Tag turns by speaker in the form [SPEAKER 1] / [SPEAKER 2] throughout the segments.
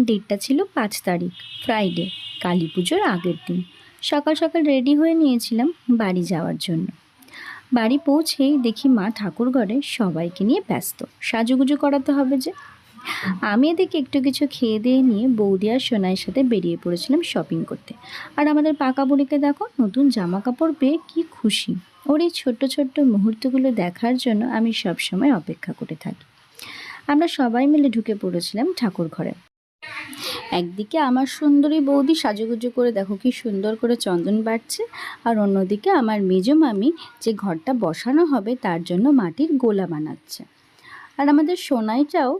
[SPEAKER 1] ডেটটা ছিল পাঁচ তারিখ ফ্রাইডে কালী পুজোর আগের দিন। সকাল সকাল রেডি হয়ে নিয়েছিলাম বাড়ি যাওয়ার জন্য। বাড়ি পৌঁছেই দেখি মা ঠাকুর ঘরে সবাইকে নিয়ে ব্যস্ত। সাজুগুজু করাতে হবে যে। আমি এদিকে একটু কিছু খেয়ে দিয়ে নিয়ে বৌদি আর সোনাইয়ের সাথে বেরিয়ে পড়েছিলাম শপিং করতে। আর আমাদের পাকা বুড়িকে দেখো, নতুন জামা কাপড় পেয়ে কি খুশি। ওর এই ছোট্ট ছোট্ট মুহূর্তগুলো দেখার জন্য আমি সবসময় অপেক্ষা করে থাকি। আমরা সবাই মিলে ঢুকে পড়েছিলাম ঠাকুর ঘরে। একদিকে আমার সুন্দরী বৌদি সাজুগুজু করে দেখো কি সুন্দর করে চন্দন বাড়ছে আর অন্যদিকে আমার মেজ মামি যে ঘরটা বসানো হবে তার জন্য মাটির গোলা বানাচ্ছে। আর আমাদের সোনাইটাও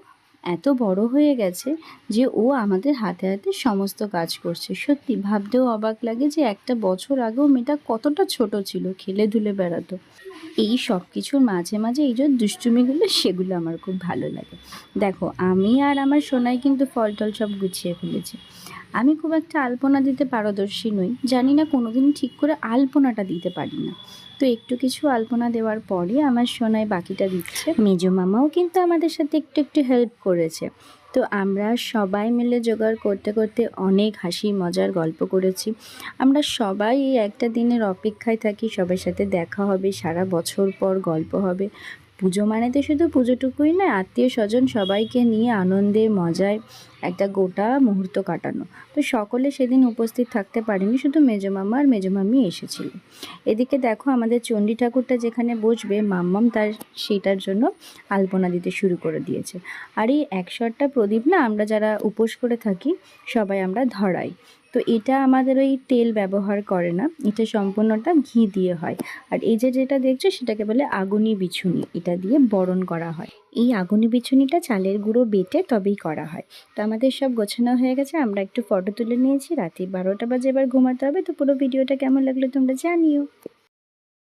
[SPEAKER 1] এত বড় হয়ে গেছে যে ও আমাদের হাতে হাতে সমস্ত কাজ করছে। সত্যি ভাবতেও অবাক লাগে যে একটা বছর আগেও মেয়েটা কতটা ছোট ছিল, খেলে ধুলে বেড়াতো। এই সব কিছুর মাঝে মাঝে এই যে দুষ্টুমিগুলো, সেগুলো আমার খুব ভালো লাগে। দেখো, আমি আর আমার সোনাই কিন্তু ফল টল সব গুছিয়ে ফেলেছি। আমি খুব একটা আলপনা দিতে পারদর্শী নই। জানি না কোনোদিন ঠিক করে আলপনাটা দিতে পারি না। তো একটু কিছু আলপনা দেওয়ার পরে আমার সোনাই বাকিটা দিচ্ছে। মেজো মামাও কিন্তু আমাদের সাথে একটু একটু হেল্প করেছে। তো আমরা সবাই মিলে জোগাড় করতে করতে অনেক হাসি মজার গল্প করেছি। আমরা সবাই এই একটা দিনের অপেক্ষায় থাকি, সবার সাথে দেখা হবে, সারা বছর পর গল্প হবে। পুজো মানে তো শুধু পুজোটুকুই নয়, আত্মীয় স্বজন সবাইকে নিয়ে আনন্দে, মজায় একটা গোটা মুহূর্ত কাটানো। তো সকলে সেদিন উপস্থিত থাকতে পারেনি, শুধু মেজো মামা আর মেজো মামি এসেছিল। এদিকে দেখো আমাদের চণ্ডী ঠাকুরটা যেখানে বসবে, মাম্মাম তার সেটার জন্য আলপনা দিতে শুরু করে দিয়েছে। আর এই একশোটা প্রদীপ না আমরা যারা উপোস করে থাকি, সবাই আমরা ধরাই। তো এটা আমাদের ওই তেল ব্যবহার করে না, এটা সম্পূর্ণটা ঘি দিয়ে হয়। আর এই যে যেটা দেখছ সেটাকে বলে আগুনি বিছুনি, এটা দিয়ে বরণ করা হয়। এই আগুনি বিছুনিটা চালের গুঁড়ো বেটে তবেই করা হয়। তো আমাদের সব গোছানো হয়ে গেছে, আমরা একটু ফটো তুলে নিয়েছি। রাতে বারোটা বাজে এবার ঘুমাতে হবে, তো পুরো ভিডিওটা কেমন লাগল তোমরা জানিও।